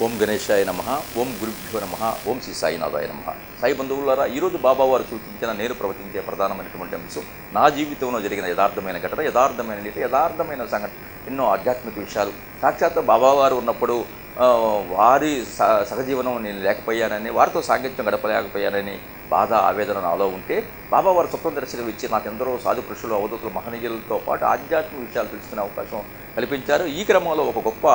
ఓం గణేశాయ నమ ఓం గురుభ్యో నమ ఓం శ్రీ సాయినాథాయ నమ. సాయి బంధువులారా ఈరోజు బాబావారు సూచించిన నేను ప్రవచించే ప్రధానమైనటువంటి అంశం నా జీవితంలో జరిగిన యథార్థమైన ఘటన యథార్థమైన నీటి యథార్థమైన సంఘటన ఎన్నో ఆధ్యాత్మిక విషయాలు. సాక్షాత్ బాబావారు ఉన్నప్పుడు వారి స సహజీవనం నేను లేకపోయానని వారితో సాంగత్యం గడపలేకపోయానని బాధ ఆవేదన నాలో ఉంటే బాబా వారు స్వప్న దర్శనం ఇచ్చి నాకెందరో సాధు పురుషులు అవధూతులు మహనీయులతో పాటు ఆధ్యాత్మిక విషయాలు తెలుసుకునే అవకాశం కల్పించారు. ఈ క్రమంలో ఒక గొప్ప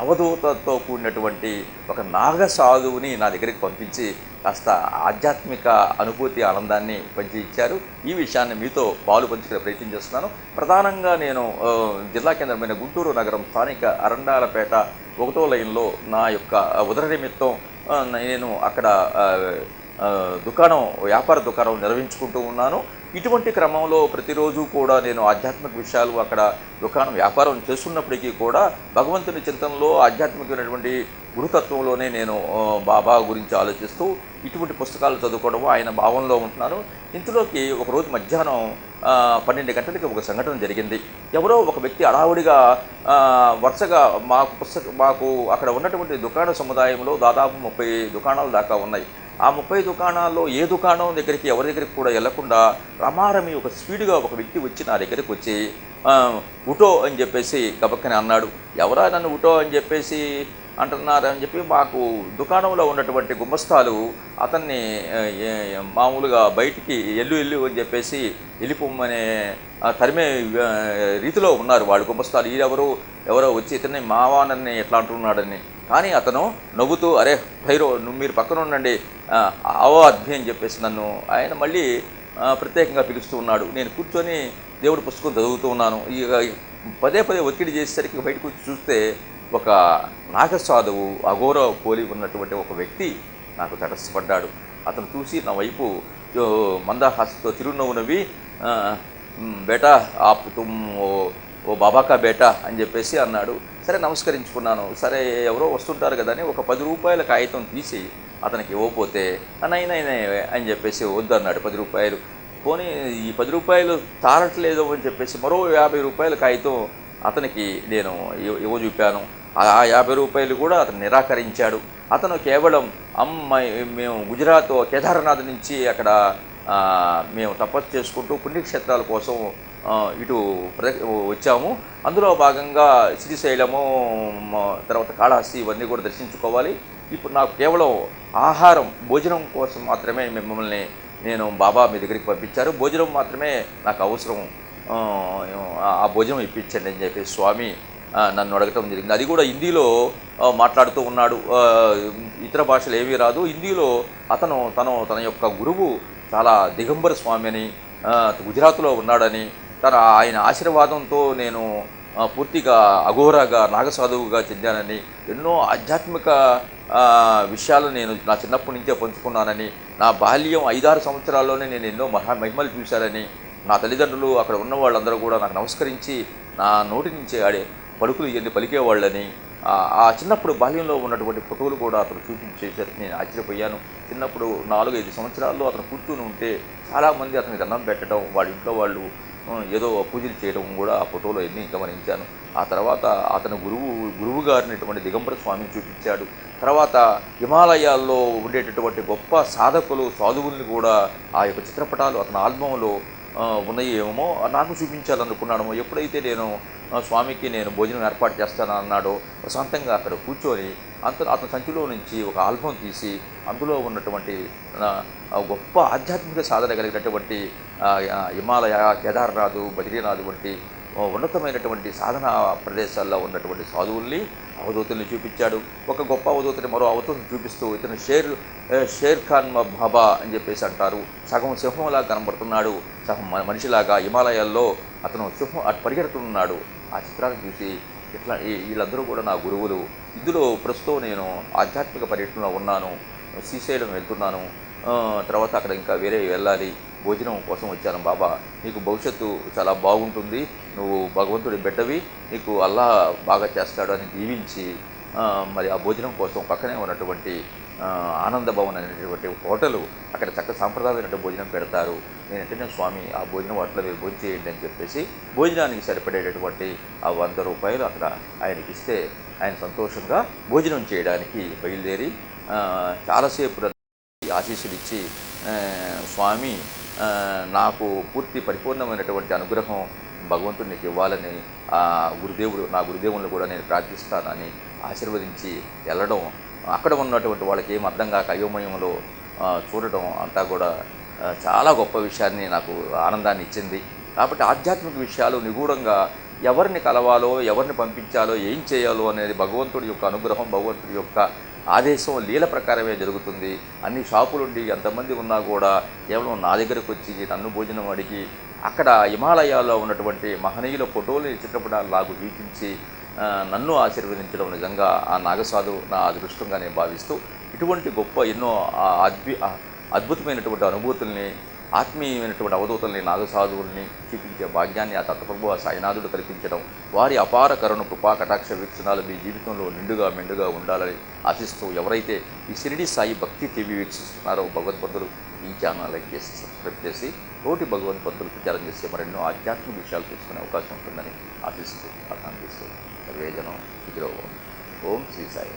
అవధూతతో కూడినటువంటి ఒక నాగ సాధువుని నా దగ్గరికి పంపించి కాస్త ఆధ్యాత్మిక అనుభూతి ఆనందాన్ని పంచి ఇచ్చారు ఈ విషయాన్ని మీతో పాలు పంచుకునే ప్రయత్నం చేస్తున్నాను. ప్రధానంగా నేను జిల్లా కేంద్రమైన గుంటూరు నగరం స్థానిక అరండాలపేట ఒకటో లైన్లో నా యొక్క ఉదర నిమిత్తం నేను అక్కడ దుకాణం వ్యాపార దుకాణం నిర్వహించుకుంటూ ఉన్నాను. ఇటువంటి క్రమంలో ప్రతిరోజు కూడా నేను ఆధ్యాత్మిక విషయాలు అక్కడ దుకాణం వ్యాపారం చేస్తున్నప్పటికీ కూడా భగవంతుని చింతనలో ఆధ్యాత్మికమైనటువంటి గురుతత్వంలోనే నేను బాబా గురించి ఆలోచిస్తూ ఇటువంటి పుస్తకాలు చదువుకోవడం ఆయన భావంలో ఉంటున్నాను. ఇంతలోకి ఒకరోజు మధ్యాహ్నం పన్నెండు గంటలకి ఒక సంఘటన జరిగింది. ఎవరో ఒక వ్యక్తి అడావుడిగా వరుసగా మాకు పుస్తక మాకు అక్కడ ఉన్నటువంటి దుకాణ సముదాయంలో దాదాపు ముప్పై దుకాణాలు దాకా ఉన్నాయి. ఆ ముప్పై దుకాణాల్లో ఏ దుకాణం దగ్గరికి ఎవరి దగ్గరికి కూడా వెళ్ళకుండా రమారమి ఒక స్పీడ్గా ఒక వ్యక్తి వచ్చి నా దగ్గరికి వచ్చి ఉటో అని చెప్పేసి గబక్కని అన్నాడు. ఎవరా నన్ను ఉటో అని చెప్పేసి అంటున్నారు అని చెప్పి మాకు దుకాణంలో ఉన్నటువంటి గుమ్మస్తాలు అతన్ని మామూలుగా బయటికి ఎల్లు ఎల్లు అని చెప్పేసి వెళ్ళిపోమ్మనే తరిమే రీతిలో ఉన్నారు వాళ్ళు గుమ్మస్తాలు ఎవరు ఎవరో వచ్చి ఇతన్ని మావానని ఎట్లా అంటున్నాడని కానీ అతను నవ్వుతూ అరే భైరో నువ్వు మీరు పక్కన ఉండండి. అవో అద్భి అని చెప్పేసి నన్ను ఆయన మళ్ళీ ప్రత్యేకంగా పిలుస్తూ ఉన్నాడు. నేను కూర్చొని దేవుడి పుస్తకం చదువుతూ ఉన్నాను. ఇక పదే పదే ఒత్తిడి చేసేసరికి బయటకు వచ్చి చూస్తే ఒక నాగసాధువు అఘోర పోలి ఉన్నటువంటి ఒక వ్యక్తి నాకు తటస్థపడ్డాడు. అతను చూసి నా వైపు మందహాసతో మందహాసంతో చిరునవ్వు నవ్వి బేటా ఆప్ తుమ్ ఓ బాబాకా బేటా అని చెప్పేసి అన్నాడు. సరే నమస్కరించుకున్నాను. సరే ఎవరో వస్తుంటారు కదా అని ఒక పది రూపాయల కాగితం తీసి అతనికి ఇవ్వకపోతే నైనా అని చెప్పేసి వద్దన్నాడు పది రూపాయలు. పోనీ ఈ పది రూపాయలు తారట్లేదు అని చెప్పేసి మరో యాభై రూపాయల కాగితం అతనికి నేను ఇవ్వ చూపాను ఆ యాభై రూపాయలు కూడా అతను నిరాకరించాడు. అతను కేవలం అమ్మాయి మేము గుజరాత్ కేదార్నాథ్ నుంచి అక్కడ మేము తపస్సు చేసుకుంటూ పుణ్యక్షేత్రాల కోసం ఇటు ప్ర- వచ్చాము. అందులో భాగంగా శ్రీశైలము తర్వాత కాళహస్తి ఇవన్నీ కూడా దర్శించుకోవాలి. ఇప్పుడు నాకు కేవలం ఆహారం భోజనం కోసం మాత్రమే మిమ్మల్ని నేను బాబా మీ దగ్గరికి పంపించారు. భోజనం మాత్రమే నాకు అవసరం. ఆ, భోజనం ఇప్పించండి అని చెప్పి స్వామి నన్ను అడగటం జరిగింది. అది కూడా హిందీలో మాట్లాడుతూ ఉన్నాడు. ఇతర భాషలు ఏమీ రాదు. హిందీలో అతను తను తన యొక్క గురువు చాలా దిగంబర స్వామి అని గుజరాత్లో ఉన్నాడని తన ఆయన ఆశీర్వాదంతో నేను పూర్తిగా అఘోరాగా నాగసాధువుగా చెందానని ఎన్నో ఆధ్యాత్మిక విషయాలు నేను నా చిన్నప్పటి నుంచే పంచుకున్నానని నా బాల్యం ఐదారు సంవత్సరాల్లోనే నేను ఎన్నో మహా మహిమలు చూశానని నా తల్లిదండ్రులు అక్కడ ఉన్న వాళ్ళందరూ కూడా నాకు నమస్కరించి నా నోటి నుంచి ఆడే పలుకులు ఎన్ని పలికేవాళ్ళని ఆ ఆ చిన్నప్పుడు బాల్యంలో ఉన్నటువంటి ఫోటోలు కూడా అతను చూపించేసరికి నేను ఆశ్చర్యపోయాను. చిన్నప్పుడు నాలుగు ఐదు సంవత్సరాల్లో అతను కూర్చుని ఉంటే చాలామంది అతనికి దండం పెట్టడం వాళ్ళ ఇంట్లో వాళ్ళు ఏదో పూజలు చేయడం కూడా ఆ ఫోటోలో ఎన్ని గమనించాను. ఆ తర్వాత అతను గురువు గురువు గారినటువంటి దిగంబర స్వామిని చూపించాడు. తర్వాత హిమాలయాల్లో ఉండేటటువంటి గొప్ప సాధకులు సాధువుల్ని కూడా ఆ యొక్క చిత్రపటాలు అతని ఆల్బంలో ఉన్నాయేమో నాకు చూపించాలనుకున్నాడేమో ఎప్పుడైతే నేను స్వామికి నేను భోజనం ఏర్పాటు చేస్తాను అన్నాడో. ప్రశాంతంగా అక్కడ కూర్చొని అంత అతని సంచిలో నుంచి ఒక ఆల్బం తీసి అందులో ఉన్నటువంటి గొప్ప ఆధ్యాత్మిక సాధన కలిగినటువంటి హిమాలయ కేదార్నాథ్ బద్రీనాథ్ వంటి ఉన్నతమైనటువంటి సాధన ప్రదేశాల్లో ఉన్నటువంటి సాధువుల్ని అవధూతుల్ని చూపించాడు. ఒక గొప్ప అవధూతని మరో అవధూతని చూపిస్తూ ఇతను షేర్ షేర్ ఖాన్ బాబా అని చెప్పేసి అంటారు. సగం సింహంలాగా కనబడుతున్నాడు. సగం మనిషిలాగా హిమాలయాల్లో అతను సింహం అటు పరిగెడుతున్నాడు. ఆ చిత్రాన్ని చూసి ఇట్లా వీళ్ళందరూ కూడా నా గురువులు. ఇందులో ప్రస్తుతం నేను ఆధ్యాత్మిక పర్యటనలో ఉన్నాను శ్రీశైలం వెళ్తున్నాను తర్వాత అక్కడ ఇంకా వేరే వెళ్ళాలి భోజనం కోసం వచ్చాను బాబా. నీకు భవిష్యత్తు చాలా బాగుంటుంది నువ్వు భగవంతుడి బిడ్డవి నీకు అల్లా బాగా చేస్తాడు అని దీవించి మరి ఆ భోజనం కోసం పక్కనే ఉన్నటువంటి ఆనంద భవన్ అనేటువంటి హోటలు అక్కడ చక్క సాంప్రదాయమైనటువంటి భోజనం పెడతారు. నేను వెంటనే స్వామి ఆ భోజనం వాటిలో మీరు భోజనం చేయండి అని చెప్పేసి భోజనానికి సరిపడేటటువంటి ఆ వంద రూపాయలు అక్కడ ఆయనకి ఇస్తే ఆయన సంతోషంగా భోజనం చేయడానికి బయలుదేరి చాలాసేపు ఆశీస్సులు ఇచ్చి స్వామి నాకు పూర్తి పరిపూర్ణమైనటువంటి అనుగ్రహం భగవంతుడు నీకు ఇవ్వాలని ఆ గురుదేవుడు నా గురుదేవులను కూడా నేను ప్రార్థిస్తానని ఆశీర్వదించి వెళ్ళడం అక్కడ ఉన్నటువంటి వాళ్ళకి ఏం అర్థం కాక అయోమయంలో చూడటం అంతా కూడా చాలా గొప్ప విషయాన్ని నాకు ఆనందాన్ని ఇచ్చింది. కాబట్టి ఆధ్యాత్మిక విషయాలు నిగూఢంగా ఎవరిని కలవాలో ఎవరిని పంపించాలో ఏం చేయాలో అనేది భగవంతుడి యొక్క అనుగ్రహం భగవంతుడి యొక్క ఆదేశం లీల ప్రకారమే జరుగుతుంది. అన్ని షాపులుండి ఎంతమంది ఉన్నా కూడా కేవలం నా దగ్గరకు వచ్చి నన్ను భోజనం అడిగి అక్కడ హిమాలయాల్లో ఉన్నటువంటి మహనీయుల ఫోటోలు చిత్రపటాలు నాకు వీక్షించి నన్ను ఆశీర్వదించడం నిజంగా ఆ నాగసాధు నా అదృష్టంగా నేను భావిస్తూ ఇటువంటి గొప్ప ఎన్నో అద్భు అద్భి అద్భుతమైనటువంటి అనుభూతుల్ని ఆత్మీయమైనటువంటి అవధూతల్ని నాగసాధువుల్ని చూపించే భాగ్యాన్ని ఆ దత్తప్రభు ఆ సాయినాథుడు కల్పించడం వారి అపార కరుణ కృపా కటాక్ష వీక్షణాలు మీ జీవితంలో నిండుగా మెండుగా ఉండాలని ఆశిస్తూ ఎవరైతే ఈ షిరిడి సాయి భక్తి టీవీ వీక్షిస్తున్నారో భగవద్బంధులు ఈ ఛానల్ లైక్ చేసి సబ్స్క్రైబ్ చేసి తోటి భగవద్బంధులు ప్రచారం చేసే మరెన్నో ఆధ్యాత్మిక విషయాలు తెలుసుకునే అవకాశం ఉంటుందని ఆశిస్తూ ఆకాంక్షిస్తూ సర్వేజనం ఇదిలో ఓం శ్రీ సాయి.